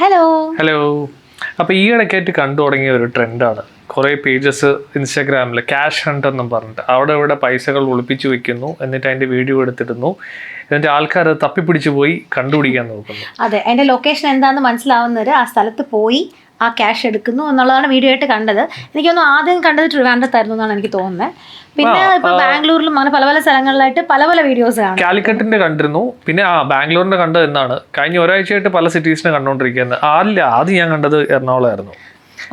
Hello hello അപ്പോൾ ഈ ഇടയ്ക്കായിട്ട് കണ്ടു തുടങ്ങിയ ഒരു ട്രെൻഡാണ് കുറേ പേജസ് ഇൻസ്റ്റാഗ്രാമിൽ ക്യാഷ് ഹണ്ട് എന്നും പറഞ്ഞിട്ട് അവിടെ ഇവിടെ പൈസകൾ ഒളിപ്പിച്ചു വെക്കുന്നു. എന്നിട്ട് അതിന്റെ വീഡിയോ എടുത്തിടുന്നു. എന്നിട്ട് ആൾക്കാർ തപ്പിപ്പിടിച്ച് പോയി കണ്ടുപിടിക്കാൻ നോക്കുന്നു. അതെ അതിന്റെ ലൊക്കേഷൻ എന്താണെന്ന് മനസ്സിലാവുന്നവര് ആ സ്ഥലത്ത് പോയി ആ ക്യാഷ് എടുക്കുന്നു എന്നുള്ളതാണ് വീഡിയോ ആയിട്ട് കണ്ടത്. എനിക്കൊന്നും ആദ്യം കണ്ടത് ട്രിവാൻഡ്രത്തായിരുന്നു എന്നാണ് എനിക്ക് തോന്നുന്നത് പിന്നെ ഇപ്പൊ ബാംഗ്ലൂരിലും അങ്ങനെ പല പല സ്ഥലങ്ങളിലായിട്ട് പല പല വീഡിയോസ് കാണും. കാലിക്കറ്റിന്റെ കണ്ടിരുന്നു. പിന്നെ ആ ബാംഗ്ലൂരിന്റെ കണ്ടത് എന്നാണ്. കഴിഞ്ഞ ഒരാഴ്ചയായിട്ട് പല സിറ്റീസിനെ കണ്ടോണ്ടിരിക്കുന്നത് ആരില്ല ആദ്യം ഞാൻ കണ്ടത് എറണാകുളമായിരുന്നു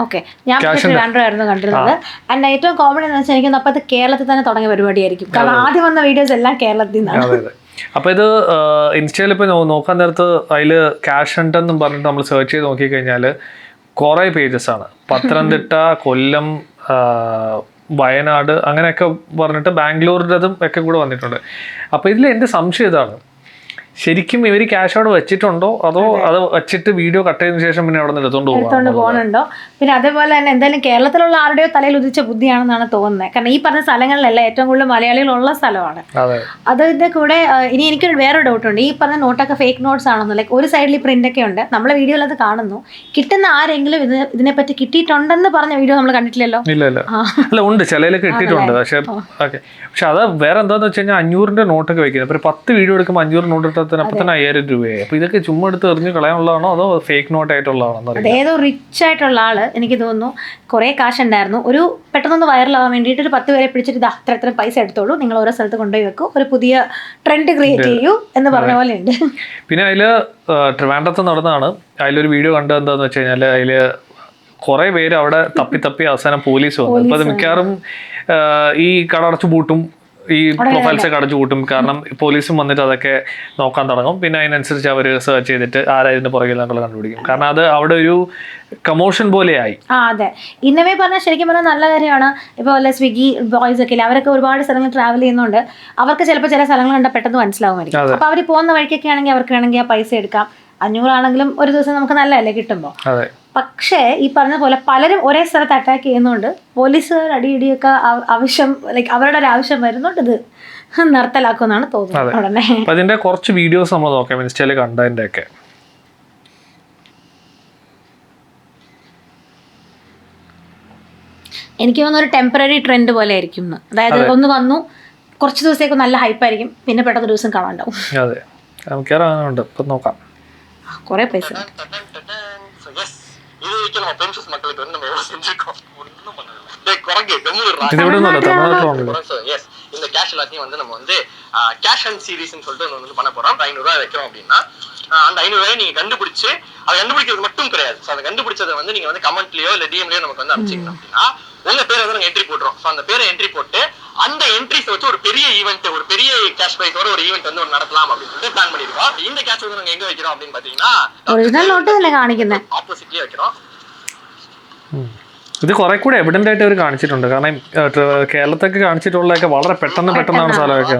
ഓക്കെ ഞാൻ ട്രിവാൻഡ്രം ആയിരുന്നു കണ്ടിരുന്നത്. ആൻഡ് ഏറ്റവും കോമഡി എന്ന് വെച്ചാൽ എനിക്ക് അപ്പോൾ കേരളത്തിൽ തന്നെ തുടങ്ങിയ പരിപാടിയായിരിക്കും. കാരണം ആദ്യം വന്ന വീഡിയോസ് എല്ലാം കേരളത്തിൽ നിന്നാണ്. അതെ അതെ. അപ്പൊ ഇത് ഇൻസ്റ്റയിൽ ഇപ്പൊ നോക്കാൻ നേരത്ത് അതിൽ ക്യാഷ് ഹണ്ട് എന്നും പറഞ്ഞിട്ട് നമ്മൾ സെർച്ച് ചെയ്ത് നോക്കിക്കഴിഞ്ഞാൽ കുറേ പേജസ് ആണ്. പത്തനംതിട്ട കൊല്ലം വയനാട് അങ്ങനെയൊക്കെ പറഞ്ഞിട്ട് ബാംഗ്ലൂരിന്റെതും ഒക്കെ കൂടെ വന്നിട്ടുണ്ട്. അപ്പോൾ ഇതിൽ എന്റെ സംശയം ഇതാണ്. ശരിക്കും ഇവർ ക്യാഷ് അവിടെ വെച്ചിട്ടുണ്ടോ? അതോ അത്. വെച്ചിട്ട് വീഡിയോ കട്ട് ചെയ്തതിനു ശേഷം പിന്നെ അവിടെ നിന്ന് എടുത്തോണ്ട് പോകുന്നുണ്ടോ പിന്നെ അതേപോലെ തന്നെ എന്തായാലും കേരളത്തിലുള്ള ആരുടെയോ തലയിൽ ഉദിച്ച ബുദ്ധിയാണെന്നാണ് തോന്നുന്നത്. കാരണം ഈ പറഞ്ഞ സ്ഥലങ്ങളിലല്ല ഏറ്റവും കൂടുതൽ മലയാളികളുള്ള സ്ഥലമാണ്. അതെ. അതിന്റെ കൂടെ ഇനി എനിക്ക് വേറെ ഡൗട്ട് ഉണ്ട്. ഈ പറഞ്ഞ നോട്ടൊക്കെ ഫേക്ക് നോട്ട്സ് ആണെന്ന് ലൈക്ക് ഒരു സൈഡിൽ പ്രിന്റ് ഒക്കെ ഉണ്ട്. നമ്മളെ വീഡിയോയിൽ അത് കാണുന്നു. കിട്ടുന്ന ആരെങ്കിലും ഇത് ഇതിനെപ്പറ്റി കിട്ടിയിട്ടുണ്ടെന്ന് പറഞ്ഞ വീഡിയോ നമ്മൾ കണ്ടിട്ടില്ലല്ലോ? അല്ല ഉണ്ട്. ചിലയിലൊക്കെ കിട്ടിയിട്ടുണ്ട്. പക്ഷേ ഓക്കെ. പക്ഷെ അത് വേറെ എന്താന്ന് വെച്ച് കഴിഞ്ഞാൽ അഞ്ഞൂറിന്റെ നോട്ടൊക്കെ വെക്കുന്നത്. ഒരു പത്ത് വീഡിയോ എടുക്കുമ്പോൾ അഞ്ഞൂറ് നോട്ട് തന്നെ അപ്പൊ തന്നെ അയ്യായിരം രൂപയായി. അപ്പൊ ഇതൊക്കെ ചുമ്മാ എടുത്ത് എറിഞ്ഞ് കളയാനുള്ളതാണോ അതോ ഫേക്ക് നോട്ട് ആയിട്ടുള്ളതാണോ ഏതോ റിച്ച് ആയിട്ടുള്ള ആൾ എനിക്ക് തോന്നുന്നു കുറേ കാശ് ഉണ്ടായിരുന്നു. ഒരു പെട്ടെന്നൊന്ന് വൈറലാവാൻ വേണ്ടിയിട്ട് ഒരു പത്ത് പേരെ പിടിച്ചിട്ട് ഇത് അത്ര അത്ര പൈസ എടുത്തോളൂ. നിങ്ങൾ ഓരോ സ്ഥലത്ത് കൊണ്ടുപോയി വെക്കും. ഒരു പുതിയ ട്രെൻഡ് ക്രിയേറ്റ് ചെയ്യൂ എന്ന് പറഞ്ഞ പോലെ ഉണ്ട് പിന്നെ അതിൽ ട്രിവാൻഡ്രത്ത് നടന്നതാണ്. അതിലൊരു വീഡിയോ കണ്ടത് എന്താന്ന് വെച്ച് കഴിഞ്ഞാൽ അതിൽ കുറെ പേര് അവിടെ തപ്പി തപ്പി അവസാനം പോലീസ് വന്നു. അപ്പൊ അത് മിക്കവാറും ഈ കട അടച്ചു പൂട്ടും ഈ പ്രൊഫൈൽസ് ഒക്കെ അടച്ചു കൂട്ടും. കാരണം പോലീസും വന്നിട്ട് അതൊക്കെ നോക്കാൻ തുടങ്ങും. പിന്നെ അതിനനുസരിച്ച് അവർ സെർച്ച് ചെയ്തിട്ട് ആരായതിന്റെ പുറകിൽ നമ്മൾ കണ്ടുപിടിക്കും. കാരണം അത് അവിടെ ഒരു കമോഷൻ പോലെയായി. ആ അതെ. ഇന്നവേ പറഞ്ഞാൽ ശരിക്കും പറഞ്ഞാൽ നല്ല കാര്യമാണ്. ഇപ്പോൾ വല്ല സ്വിഗ്ഗി ബോയ്സ് ഒക്കെ ഇല്ലേ അവരൊക്കെ ഒരുപാട് സ്ഥലങ്ങൾ ട്രാവൽ ചെയ്യുന്നുണ്ട്. അവർക്ക് ചിലപ്പോൾ ചില സ്ഥലങ്ങൾ കണ്ടാൽ പെട്ടെന്ന് മനസ്സിലാവുമായിരിക്കും. അപ്പോൾ അവർ പോകുന്ന വഴിക്കൊക്കെ ആണെങ്കിൽ അവർക്ക് വേണമെങ്കിൽ ആ പൈസ എടുക്കാം. അഞ്ഞൂറാണെങ്കിലും ഒരു ദിവസം നമുക്ക് നല്ലതല്ലേ കിട്ടുമ്പോൾ പക്ഷേ ഈ പറഞ്ഞ പോലെ പലരും ഒരേ സ്ഥലത്ത് അറ്റാക്ക് ചെയ്യുന്നുണ്ട്. പോലീസുകാർ അടിയിടിയൊക്കെ ആവ- ആവശ്യം ലൈക്ക് അവരുടെ ഒരു ആവശ്യം വരുന്നുണ്ട് ഇത് നിർത്തലാക്കുമെന്നാണ് തോന്നുന്നത്. ഉടനെ. അതിന്റെ കുറച്ച് വീഡിയോസ് നമ്മൾ നോക്കാം ഇൻസ്റ്റയിൽ കണ്ടതിന്റെ ഒക്കെ എനിക്ക് തോന്നുന്ന ഒരു ടെമ്പററി ട്രെൻഡ് പോലെ ആയിരിക്കും. അതായത് ഒന്ന് വന്നു കുറച്ച് ദിവസത്തേക്ക് നല്ല ഹൈപ്പ് ആയിരിക്കും പിന്നെ പെട്ടെന്ന് ദിവസം കാണാണ്ടാവും. അതെ. നമുക്ക് നോക്കാം. കുറേ പൈസ. இந்த கேஷ் எல்லாத்தையும் வந்து நம்ம வந்து கேஷ் அண்ட் சீரீஸ்னு சொல்லிட்டு வந்து பண்ண போறோம். ஐநூறுரூவா வைக்கிறோம் அப்படின்னா அந்த ஐநூறுவாயை நீங்க கண்டுபிடிச்சு அதை கண்டுபிடிக்கிறது மட்டும் கிடையாது. ஸோ வந்து நீங்க வந்து கமெண்ட்லயோ இல்லை நமக்கு வந்து அனுப்பிச்சிங்க அப்படின்னா உங்க பேரை வந்து நாங்க என்ட்ரி போடுறோம் ஸோ அந்த பேரை என்ட்ரி போட்டு அந்த என்ட்ரிஸ் வச்சு ஒரு பெரிய ஈவெண்ட் ஒரு பெரிய கேஷ் பிரைஸோட ஒரு ஈவெண்ட் வந்து நடத்தலாம் அப்படின்னு சொல்லிட்டு பிளான் பண்ணிருக்கோம். இந்த கேஷ் வந்து நாங்க எங்க வைக்கிறோம் அப்படின்னு பாத்தீங்கன்னா ஒரிஜினல் ஆப்போசிட்லயே வைக்கிறோம். ഇത് കുറെ കൂടെ എവിഡന്റ് ആയിട്ട് അവർ കാണിച്ചിട്ടുണ്ട്. കാരണം കേരളത്തൊക്കെ കാണിച്ചിട്ടുള്ളതൊക്കെ വളരെ പെട്ടെന്ന് പെട്ടെന്നാണ് സ്ഥലമൊക്കെ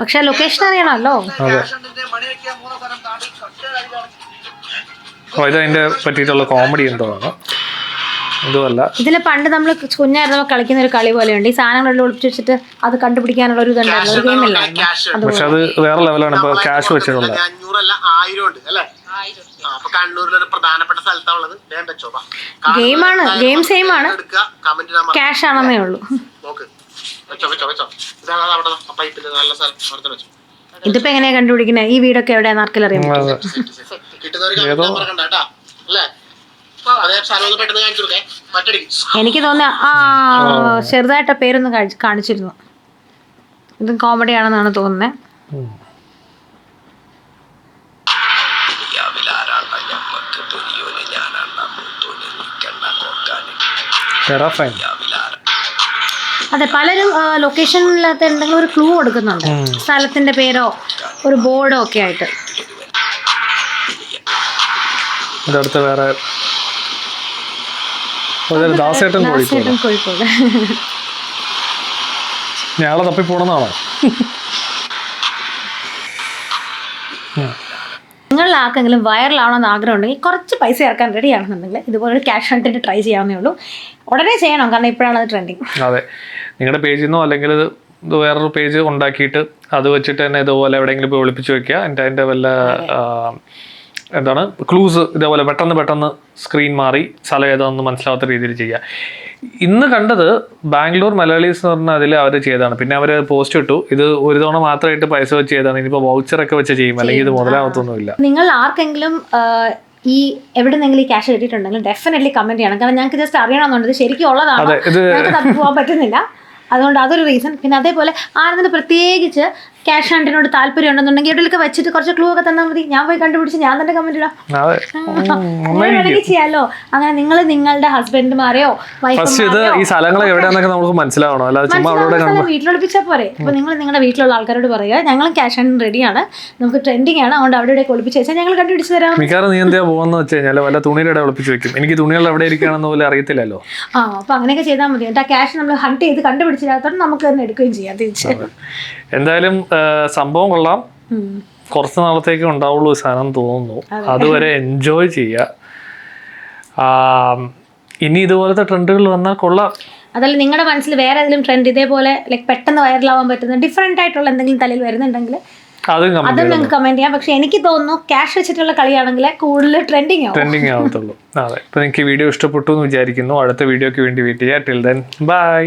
പക്ഷെ ലൊക്കേഷൻ അറിയണല്ലോ അതെ. ഇത് അതിന്റെ പറ്റിയിട്ടുള്ള കോമഡി എന്തോ ആണോ ഇതിൽ പണ്ട് നമ്മൾ കുഞ്ഞായിരുന്നപ്പോൾ കളിക്കുന്ന ഒരു കളി പോലെയുണ്ട്. ഈ സാധനങ്ങളെല്ലാം ഒളിപ്പിച്ച് വെച്ചിട്ട് അത് കണ്ടുപിടിക്കാനുള്ള ഒരു ഇതുണ്ടായിരുന്നു. ഒരു ഗെയിം പക്ഷെ അത് വേറെ ലെവലാണ്. ഇപ്പോൾ ക്യാഷ് വെച്ചിട്ടുണ്ട് അഞ്ഞൂറല്ല ആയിരം. ഉണ്ട് അല്ലേ ഗെയിമാണ്. ഗെയിം സെയിം ആണ്. ക്യാഷ് ആണെന്നേ ഉള്ളൂ. നോക്ക്. വെച്ചോ വെച്ചോ വെച്ചോ. ഇതാണ് അത് അവിടെ ആ നല്ല സ്ഥലം. അവിടെ വെച്ചോ. ഇതിപ്പോ എങ്ങനെയാ കണ്ടുപിടിക്കുന്നത് ഈ വീടൊക്കെ എവിടെയാണെന്ന് ആർക്കെല്ലാം അറിയാം എനിക്ക് തോന്നുന്ന ആ ചെറുതായിട്ട് പേരൊന്ന് കാണിച്ച്- കാണിച്ചിരുന്നു. ഇത് കോമഡി ആണെന്നാണ് തോന്നുന്നത് അതെ പലരും ലൊക്കേഷനിലകത്ത് എന്തെങ്കിലും ഒരു ക്ലൂ കൊടുക്കുന്നുണ്ട്. സ്ഥലത്തിന്റെ പേരോ ഒരു ബോർഡോ ഒക്കെ ആയിട്ട്. ഇതടുത്ത് വേറെ ഒരു ദാസേട്ടൻ കോഴിക്കോട്. ഞാളെ തപ്പി പോണെന്നാണോ നിങ്ങളിൽ ആർക്കെങ്കിലും വൈറലാവണമെന്ന് ആഗ്രഹം ഉണ്ടെങ്കിൽ കുറച്ച് പൈസ ഇറക്കാൻ റെഡി ആണെന്നുണ്ടെങ്കിൽ ഇതുപോലെ ഒരു ക്യാഷ് കണ്ടിട്ട് ട്രൈ ചെയ്യാവുന്നേ ഉള്ളൂ. ഉടനെ ചെയ്യണം കാരണം ഇപ്പോഴാണ് അത് ട്രെൻഡിങ് അതെ. നിങ്ങളുടെ പേജിൽ നിന്നോ അല്ലെങ്കിൽ വേറൊരു പേജ് ഉണ്ടാക്കിയിട്ട് അത് വെച്ചിട്ട് തന്നെ ഇതുപോലെ എവിടെയെങ്കിലും പോയി ഒളിപ്പിച്ച് വെക്കുക. എന്റെ അതിന്റെ വല്ല എന്താണ്? ക്ലൂസ് ഇതേപോലെ പെട്ടെന്ന് പെട്ടെന്ന് സ്ക്രീൻ മാറി സ്ഥലം ഏതാണെന്ന് മനസ്സിലാവാത്ത രീതിയിൽ ചെയ്യുക. ഇന്ന് കണ്ടത് ബാംഗ്ലൂർ മലയാളീസ് എന്ന് പറഞ്ഞാൽ അതിൽ അവർ ചെയ്തതാണ്. പിന്നെ അവർ പോസ്റ്റ് ഇട്ടു. ഇത് ഒരു തവണ മാത്രമായിട്ട് പൈസ വെച്ച് ചെയ്താണ് ഇനിയിപ്പോൾ വൗച്ചറൊക്കെ വെച്ച് ചെയ്യും. അല്ലെങ്കിൽ ഇത് മുതലാവത്തൊന്നുമില്ല. നിങ്ങൾ ആർക്കെങ്കിലും ഈ ഈ എവിടെന്നെങ്കിലും ഈ ക്യാഷ് കിട്ടിയിട്ടുണ്ടെങ്കിൽ ഡെഫിനറ്റ്ലി കമന്റ് ചെയ്യണം. കാരണം ഞങ്ങൾക്ക് ജസ്റ്റ് അറിയണമെന്നുണ്ട്. ശരിക്കും ഉള്ളതാണ്. ഞങ്ങൾക്ക് തപ്പി പോകാൻ പറ്റുന്നില്ല. അതുകൊണ്ട് അതൊരു റീസൺ പിന്നെ അതേപോലെ ആരെങ്കിലും പ്രത്യേകിച്ച് ക്യാഷ് ഹാൻഡിനോട് താല്പര്യം ഉണ്ടെന്നുണ്ടെങ്കിൽ എവിടെയൊക്കെ വെച്ചിട്ട് കുറച്ച് ക്ലൂ ഒക്കെ തന്നാൽ മതി. ഞാൻ പോയി കണ്ടുപിടിച്ച് ഞാൻ തന്നെ കമന്റ് ഇടാം. വേണമെങ്കിൽ ചെയ്യാലോ. അങ്ങനെ നിങ്ങൾ നിങ്ങളുടെ ഹസ്ബൻഡുമാരെയോ ഈ സ്ഥലങ്ങൾ നമുക്ക് മനസ്സിലാവണം. അല്ലാതെ വീട്ടിലൊളിപ്പിച്ചാൽ പോരെ. അപ്പൊ നിങ്ങൾ നിങ്ങളുടെ വീട്ടിലുള്ള ആൾക്കാരോട് പറയുക ഞങ്ങളും ക്യാഷ് ഹാൻഡ് റെഡിയാണ് നമുക്ക് ട്രെൻഡിങ് ആണ്. അതുകൊണ്ട് അവിടെ ഇവിടെ ഒളിപ്പിച്ച് വെച്ചാൽ ഞങ്ങൾ കണ്ടുപിടിച്ച് തരാം. മിക്കവാറും നീ എന്താ പോകുന്ന വെച്ച് കഴിഞ്ഞാൽ വല്ല തുണിയുടെ ഒളിപ്പിച്ച് വെക്കും. എനിക്ക് തുണികൾ എവിടെ ഇരിക്കുകയാണെന്ന് പോലും അറിയത്തില്ലല്ലോ. ആ അപ്പൊ അങ്ങനെയൊക്കെ ചെയ്താൽ മതി. എന്നിട്ട് ആ ക്യാഷ് നമ്മൾ ഹണ്ട് ചെയ്ത് കണ്ടുപിടിച്ചില്ലാത്തോണ്ട് നമുക്ക് തന്നെ എടുക്കുകയും ചെയ്യാം തിരിച്ച് എന്തായാലും സംഭവം കൊള്ളാം. കുറച്ച് നാളത്തേക്ക് ഉണ്ടാവുള്ളൂ സാധനം തോന്നുന്നു. അതുവരെ എൻജോയ് ചെയ്യുക ഇനി ഇതുപോലത്തെ ട്രെൻഡുകൾ വന്നാൽ കൊള്ളാം. അതല്ല നിങ്ങളുടെ മനസ്സിൽ വേറെ ഏതെങ്കിലും ട്രെൻഡ് ഇതേപോലെ ലൈക്ക് പെട്ടെന്ന് വൈറലാവാൻ പറ്റുന്ന ഡിഫറെന്റ് ആയിട്ടുള്ള എന്തെങ്കിലും തലയിൽ വരുന്നുണ്ടെങ്കിൽ അതും നിങ്ങൾക്ക് കമന്റ് ചെയ്യാം. പക്ഷെ എനിക്ക് തോന്നുന്നു ക്യാഷ് വെച്ചിട്ടുള്ള കളിയാണെങ്കിൽ കൂടുതൽ ട്രെൻഡിങ് ആവും. ട്രെൻഡിങ് ആവത്തുള്ളൂ. അതെ. ഇപ്പൊ നിങ്ങൾക്ക് വീഡിയോ ഇഷ്ടപ്പെട്ടു എന്ന് വിചാരിക്കുന്നു. അടുത്ത വീഡിയോക്ക് വേണ്ടി വെയിറ്റ് ചെയ്യാം. Till then bye